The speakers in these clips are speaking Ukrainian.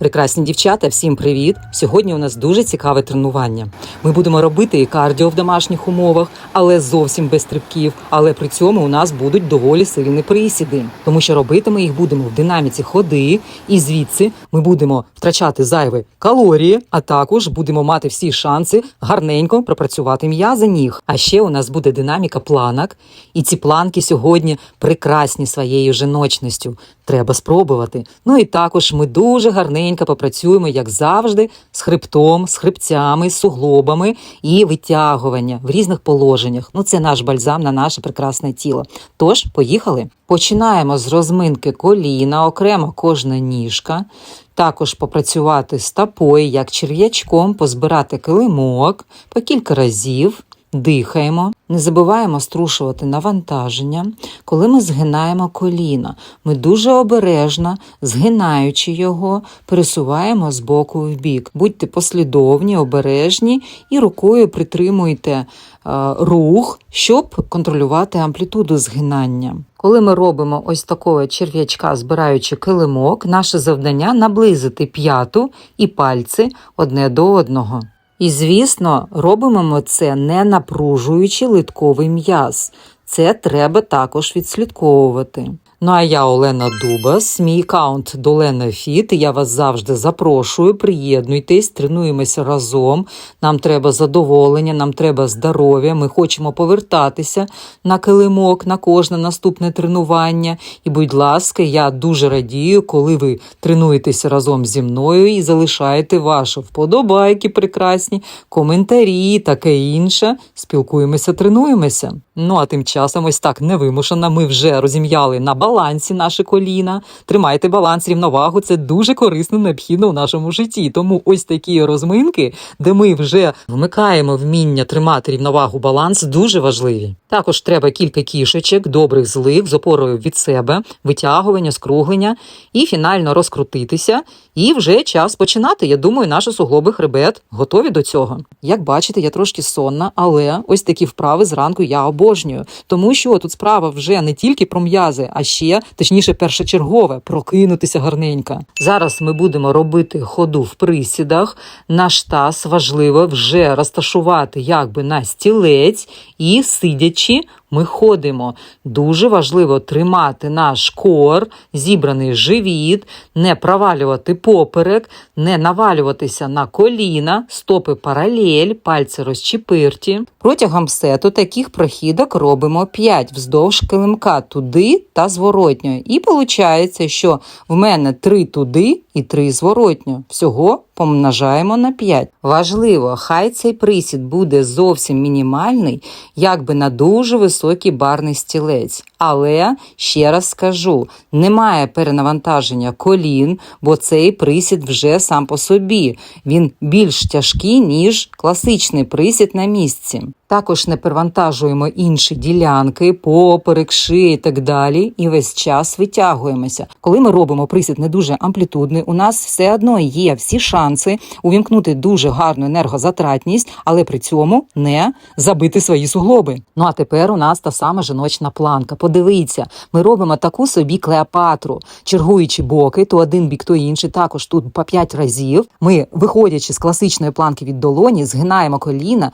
Прекрасні дівчата, всім привіт! Сьогодні у нас дуже цікаве тренування. Ми будемо робити і кардіо в домашніх умовах, але зовсім без стрибків. Але при цьому у нас будуть доволі сильні присіди, тому що робити ми їх будемо в динаміці ходи, і звідси ми будемо втрачати зайві калорії, а також будемо мати всі шанси гарненько пропрацювати м'язи ніг. А ще у нас буде динаміка планок, і ці планки сьогодні прекрасні своєю жіночністю. Треба спробувати. Ну і також ми дуже гарненько попрацюємо, як завжди, з хребтом, з хребцями, з суглобами і витягування в різних положеннях. Ну, це наш бальзам на наше прекрасне тіло. Тож, поїхали. Починаємо з розминки коліна, окремо кожна ніжка. Також попрацювати стопою, як черв'ячком, позбирати килимок по кілька разів. Дихаємо, не забуваємо струшувати навантаження. Коли ми згинаємо коліна, ми дуже обережно, згинаючи його, пересуваємо з боку в бік. Будьте послідовні, обережні і рукою притримуйте е, рух, щоб контролювати амплітуду згинання. Коли ми робимо ось такого черв'ячка, збираючи килимок, наше завдання наблизити п'яту і пальці одне до одного. І, звісно, робимо ми це не напружуючи литковий м'яз. Це треба також відслідковувати. Ну а я Олена Дубас, мій аккаунт Долена Фіт. Я вас завжди запрошую. Приєднуйтесь, тренуємося разом. Нам треба задоволення, нам треба здоров'я. Ми хочемо повертатися на килимок на кожне наступне тренування. І, будь ласка, я дуже радію, коли ви тренуєтеся разом зі мною і залишаєте ваші вподобайки прекрасні, коментарі, таке інше. Спілкуємося, тренуємося. Ну а тим часом, ось так невимушено, ми вже розім'яли на балансі наші коліна. Тримайте баланс, рівновагу. Це дуже корисно, необхідно у нашому житті. Тому ось такі розминки, де ми вже вмикаємо вміння тримати рівновагу, баланс, дуже важливі. Також треба кілька кішечок, добрих злих з опорою від себе, витягування, скруглення і фінально розкрутитися. І вже час починати. Я думаю, наші суглоби хребет готові до цього. Як бачите, я трошки сонна, але ось такі вправи зранку я обожнюю, тому що тут справа вже не тільки про м'язи, а ще точніше, першочергове прокинутися гарненько. Зараз ми будемо робити ходу в присідах. Наш таз важливо вже розташувати якби на стілець і сидячи вночі ми ходимо. Дуже важливо тримати наш кор, зібраний живіт, не провалювати поперек, не навалюватися на коліна, стопи паралель, пальці розчепирті. Протягом сету таких прохідок робимо 5 вздовж килимка туди та зворотньо. І виходить, що в мене 3 туди і 3 зворотньо. Всього помножаємо на 5. Важливо, хай цей присід буде зовсім мінімальний, якби на дуже високий барний стілець. Але ще раз скажу: немає перенавантаження колін, бо цей присід вже сам по собі. Він більш тяжкий, ніж класичний присід на місці. Також не перевантажуємо інші ділянки, поперек, шиї і так далі. І весь час витягуємося. Коли ми робимо присід не дуже амплітудний, у нас все одно є всі шанси увімкнути дуже гарну енергозатратність, але при цьому не забити свої суглоби. Ну а тепер у нас та сама жіночна планка. Подивіться, ми робимо таку собі клеопатру, чергуючи боки, то один бік, то інший. Також тут по 5 разів. Ми, виходячи з класичної планки від долоні, згинаємо коліна,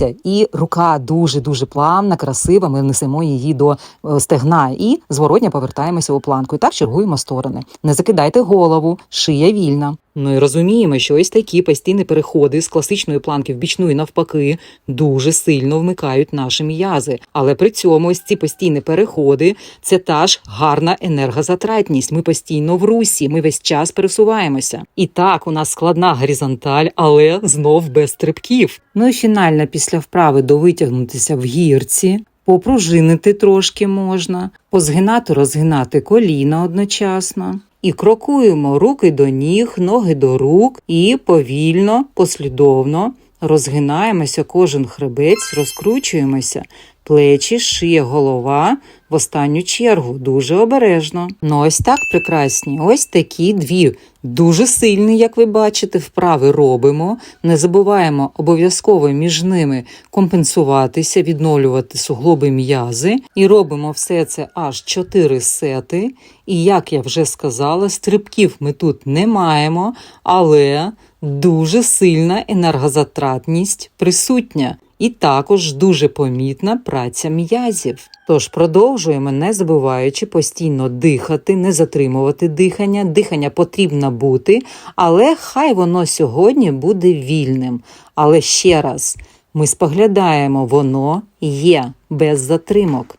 відкриваємося, і рука дуже дуже плавна, красива. Ми несемо її до е, стегна і зворотня повертаємося у планку. І так чергуємо сторони. Не закидайте голову, шия вільна. І розуміємо, що ось такі постійні переходи з класичної планки в бічну і навпаки дуже сильно вмикають наші м'язи. Але при цьому ось ці постійні переходи це та ж гарна енергозатратність. Ми постійно в русі, ми весь час пересуваємося. І так, у нас складна горизонталь, але знов без стрибків. Ну і фінально після вправи довитягнутися в гірці. Попружинити трошки можна, позгинати, розгинати коліна одночасно. І крокуємо руки до ніг, ноги до рук і повільно, послідовно розгинаємося, кожен хребець, розкручуємося, плечі, шия, голова в останню чергу, дуже обережно. Ну ось так прекрасні. Ось такі дві. Дуже сильні, як ви бачите, вправи робимо. Не забуваємо обов'язково між ними компенсуватися, відновлювати суглоби м'язи. І робимо все це аж 4 сети. І як я вже сказала, стрибків ми тут не маємо, але дуже сильна енергозатратність присутня. І також дуже помітна праця м'язів. Тож продовжуємо, не забуваючи постійно дихати, не затримувати дихання. Дихання потрібно бути, але хай воно сьогодні буде вільним. Але ще раз, ми споглядаємо, воно є без затримок.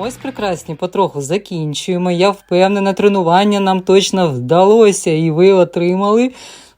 Ось прекрасні, потроху закінчуємо. Я впевнена, тренування нам точно вдалося, і ви отримали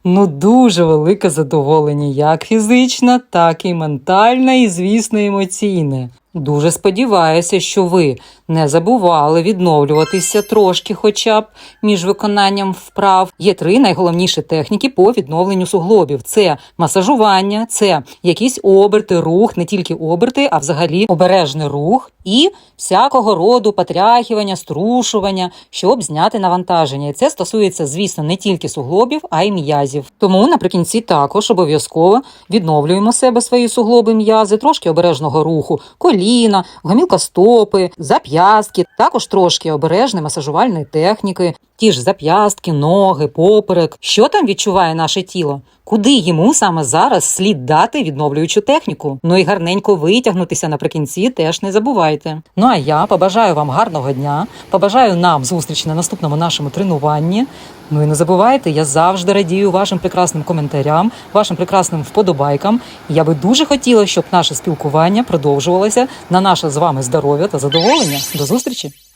ну дуже велике задоволення, як фізичне, так і ментальне, і, звісно, емоційне. Дуже сподіваюся, що ви не забували відновлюватися трошки, хоча б між виконанням вправ. Є три найголовніші техніки по відновленню суглобів: це масажування, це якісь оберти, рух, не тільки оберти, а взагалі обережний рух і всякого роду потряхування, струшування, щоб зняти навантаження. І це стосується, звісно, не тільки суглобів, а й м'язів. Тому наприкінці також обов'язково відновлюємо себе свої суглоби м'язи, трошки обережного руху, коліна, гомілка стопи, зап'ястки, також трошки обережної масажувальної техніки, ті ж зап'ястки, ноги, поперек. Що там відчуває наше тіло? Куди йому саме зараз слід дати відновлюючу техніку? Ну і гарненько витягнутися наприкінці теж не забувайте. Ну а я побажаю вам гарного дня, побажаю нам зустрічі на наступному нашому тренуванні. Ну і не забувайте, я завжди радію вашим прекрасним коментарям, вашим прекрасним вподобайкам. Я би дуже хотіла, щоб наше спілкування продовжувалося на наше з вами здоров'я та задоволення. До зустрічі!